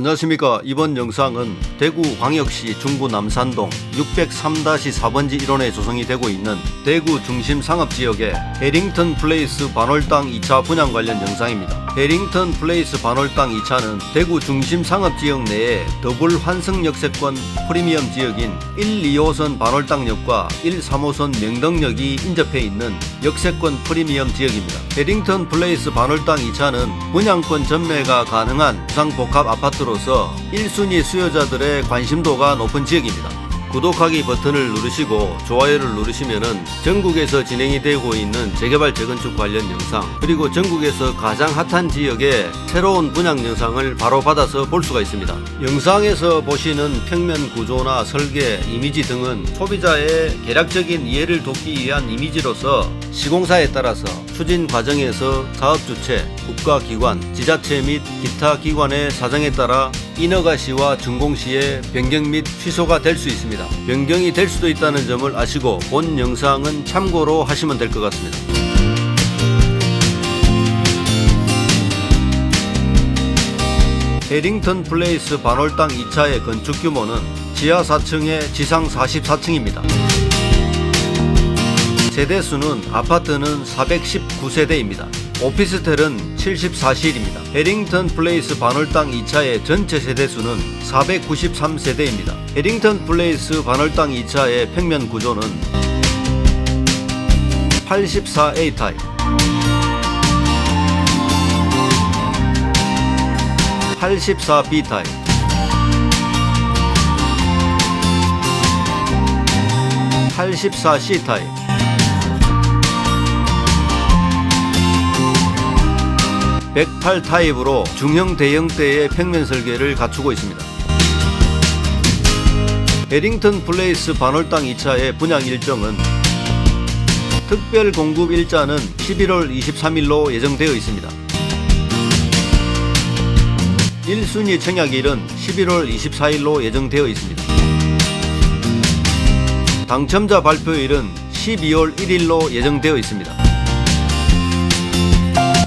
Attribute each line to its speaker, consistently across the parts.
Speaker 1: 안녕하십니까 이번 영상은 대구 광역시 중구 남산동 603-4번지 1원에 조성이 되고 있는 대구 중심 상업지역의 해링턴 플레이스 반월당 2차 분양 관련 영상입니다. 해링턴 플레이스 반월당 2차는 대구 중심 상업지역 내에 더블 환승 역세권 프리미엄 지역인 1, 2호선 반월당역과 1, 3호선 명덕역이 인접해 있는 역세권 프리미엄 지역입니다. 해링턴 플레이스 반월당 2차는 분양권 전매가 가능한 부상복합 아파트로서 1순위 수요자들의 관심도가 높은 지역입니다. 구독하기 버튼을 누르시고 좋아요를 누르시면은 전국에서 진행이 되고 있는 재개발 재건축 관련 영상 그리고 전국에서 가장 핫한 지역의 새로운 분양 영상을 바로 받아서 볼 수가 있습니다. 영상에서 보시는 평면 구조나 설계, 이미지 등은 소비자의 개략적인 이해를 돕기 위한 이미지로서 시공사에 따라서 추진 과정에서 사업 주체, 국가기관, 지자체 및 기타 기관의 사정에 따라 인허가 시와 준공 시에 변경 및 취소가 될 수 있습니다. 변경이 될 수도 있다는 점을 아시고 본 영상은 참고로 하시면 될 것 같습니다. 해링턴 플레이스 반월당 2차의 건축 규모는 지하 4층에 지상 44층입니다. 세대수는 아파트는 419세대입니다. 오피스텔은 74실입니다. 해링턴 플레이스 반월당 2차의 전체 세대수는 493세대입니다. 해링턴 플레이스 반월당 2차의 평면 구조는 84A 타입, 84B 타입, 84C 타입, 108 타입으로 중형 대형대의 평면 설계를 갖추고 있습니다. 해링턴 플레이스 반월당 2차의 분양 일정은 특별 공급 일자는 11월 23일로 예정되어 있습니다. 1순위 청약일은 11월 24일로 예정되어 있습니다. 당첨자 발표일은 12월 1일로 예정되어 있습니다.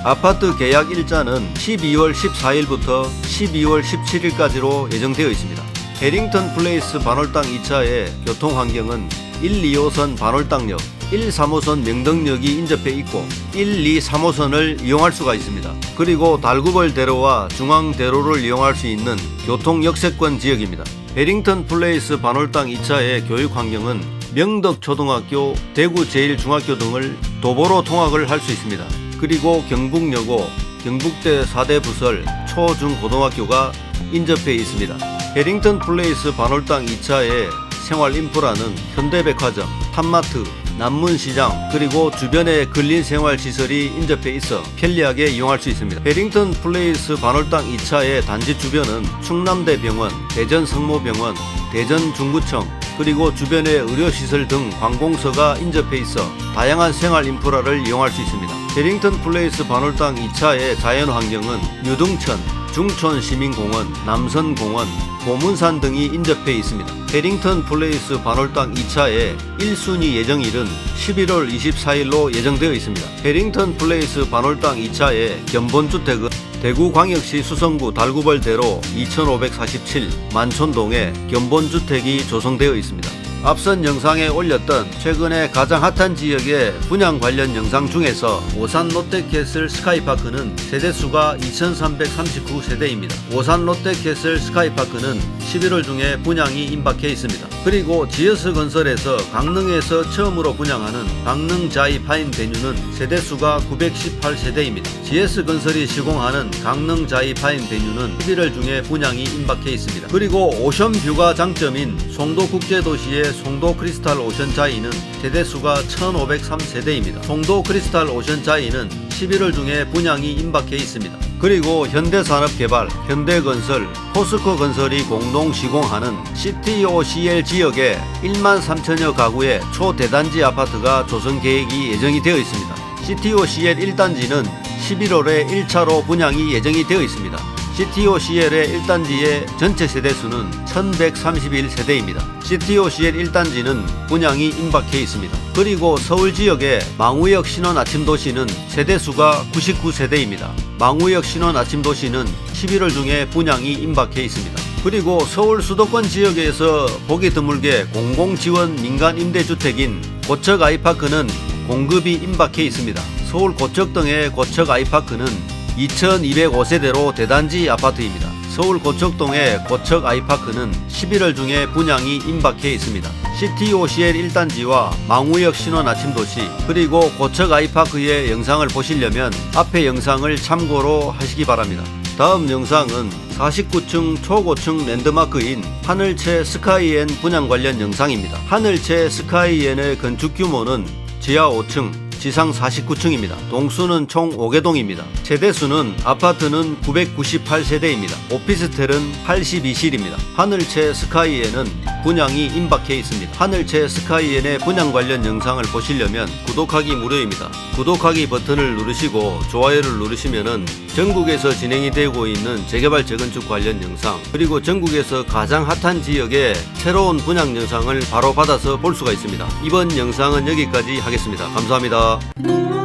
Speaker 1: 아파트 계약 일자는 12월 14일부터 12월 17일까지로 예정되어 있습니다. 해링턴 플레이스 반월당 2차의 교통 환경은 1, 2호선 반월당역, 1, 3호선 명덕역이 인접해 있고 1, 2, 3호선을 이용할 수가 있습니다. 그리고 달구벌 대로와 중앙대로를 이용할 수 있는 교통 역세권 지역입니다. 해링턴 플레이스 반월당 2차의 교육 환경은 명덕 초등학교, 대구 제1중학교 등을 도보로 통학을 할 수 있습니다. 그리고 경북여고, 경북대 4대 부설, 초, 중, 고등학교가 인접해 있습니다. 해링턴 플레이스 반월당 2차의 생활 인프라는 현대백화점, 탑마트, 남문시장 그리고 주변에 근린 생활 시설이 인접해 있어 편리하게 이용할 수 있습니다. 해링턴 플레이스 반월당 2차의 단지 주변은 충남대병원, 대전성모병원, 대전중구청 그리고 주변의 의료시설 등 관공서가 인접해 있어 다양한 생활 인프라를 이용할 수 있습니다. 해링턴 플레이스 반월당 2차의 자연환경은 유등천, 중촌시민공원, 남선공원, 고문산 등이 인접해 있습니다. 해링턴 플레이스 반월당 2차의 1순위 예정일은 11월 24일로 예정되어 있습니다. 해링턴 플레이스 반월당 2차의 견본주택은 대구광역시 수성구 달구벌대로 2547 만촌동에 견본주택이 조성되어 있습니다. 앞선 영상에 올렸던 최근에 가장 핫한 지역의 분양 관련 영상 중에서 오산 롯데캐슬 스카이파크는 세대수가 2339세대입니다. 오산 롯데캐슬 스카이파크는 11월 중에 분양이 임박해 있습니다. 그리고 지어스 건설에서 강릉에서 처음으로 분양하는 강릉 자이 파인 베뉴는 세대수가 918세대입니다. GS 건설이 시공하는 강릉 자이 파인 베뉴는 11월 중에 분양이 임박해 있습니다. 그리고 오션뷰가 장점인 송도 국제도시의 송도 크리스탈 오션자이는 세대수가 1503세대입니다. 송도 크리스탈 오션자이는 11월 중에 분양이 임박해 있습니다. 그리고 현대산업개발, 현대건설, 포스코 건설이 공동 시공하는 CTOCL 지역에 1만 3천여 가구의 초대단지 아파트가 조성 계획이 예정이 되어 있습니다. CTOCL 1단지는 11월에 1차로 분양이 예정이 되어 있습니다. CTOCL의 1단지의 전체 세대수는 1131세대입니다. CTOCL 1단지는 분양이 임박해 있습니다. 그리고 서울 지역의 망우역 신원 아침 도시는 세대수가 99세대입니다. 망우역 신원 아침 도시는 11월 중에 분양이 임박해 있습니다. 그리고 서울 수도권 지역에서 보기 드물게 공공 지원 민간 임대주택인 고척 아이파크는 공급이 임박해 있습니다. 서울 고척 등의 고척 아이파크는 2205세대로 대단지 아파트입니다. 서울 고척동의 고척 아이파크는 11월 중에 분양이 임박해 있습니다. CTOCL 1단지와 망우역 신원 아침도시 그리고 고척 아이파크의 영상을 보시려면 앞의 영상을 참고로 하시기 바랍니다. 다음 영상은 49층 초고층 랜드마크인 하늘채 스카이엔 분양 관련 영상입니다. 하늘채 스카이엔의 건축 규모는 지하 5층, 지상 49층입니다. 동수는 총 5개동입니다. 세대수는 아파트는 998세대입니다. 오피스텔은 82실입니다. 하늘채 스카이엔은 분양이 임박해 있습니다. 하늘채 스카이엔의 분양 관련 영상을 보시려면 구독하기 무료입니다. 구독하기 버튼을 누르시고 좋아요를 누르시면은 전국에서 진행이 되고 있는 재개발 재건축 관련 영상 그리고 전국에서 가장 핫한 지역의 새로운 분양 영상을 바로 받아서 볼 수가 있습니다. 이번 영상은 여기까지 하겠습니다. 감사합니다. うん